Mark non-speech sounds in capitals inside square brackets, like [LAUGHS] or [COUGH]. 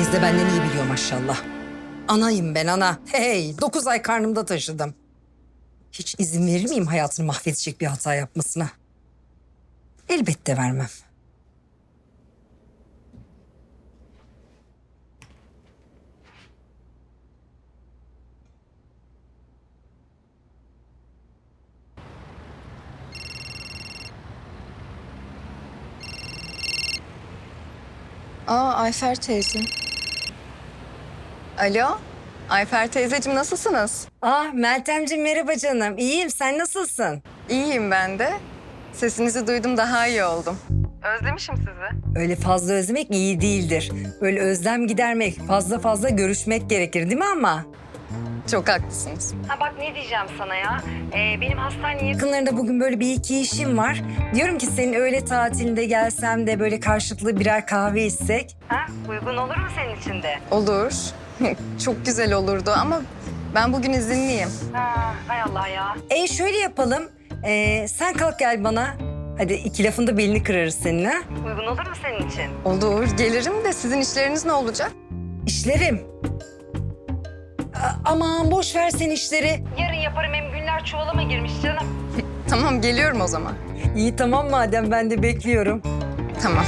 Herkes de benden iyi biliyor maşallah. Anayım ben ana. Hey, dokuz ay karnımda taşıdım. Hiç izin verir miyim hayatını mahvedecek bir hata yapmasına? Elbette vermem. Aa Ayfer teyze. Alo. Ayfer teyzeciğim nasılsınız? Ah Meltemciğim merhaba canım. İyiyim sen nasılsın? İyiyim ben de. Sesinizi duydum daha iyi oldum. Özlemişim sizi. Öyle fazla özlemek iyi değildir. Böyle özlem gidermek, fazla fazla görüşmek gerekir değil mi ama? Çok haklısınız. Ha bak ne diyeceğim sana ya. Ee, benim hastane yakınlarında bugün böyle bir iki işim var. Diyorum ki senin öğle tatilinde gelsem de böyle karşılıklı birer kahve içsek. Ha? Uygun olur mu senin için de? Olur. [LAUGHS] Çok güzel olurdu ama ben bugün izinliyim. Ha, hay Allah ya. E şöyle yapalım. Ee, sen kalk gel bana. Hadi iki lafın da belini kırarız seninle. Uygun olur mu senin için? Olur gelirim de sizin işleriniz ne olacak? İşlerim. A- aman boş ver sen işleri. Yarın yaparım hem günler çuvalama girmiş canım. [LAUGHS] Tamam geliyorum o zaman. İyi tamam madem ben de bekliyorum. Tamam.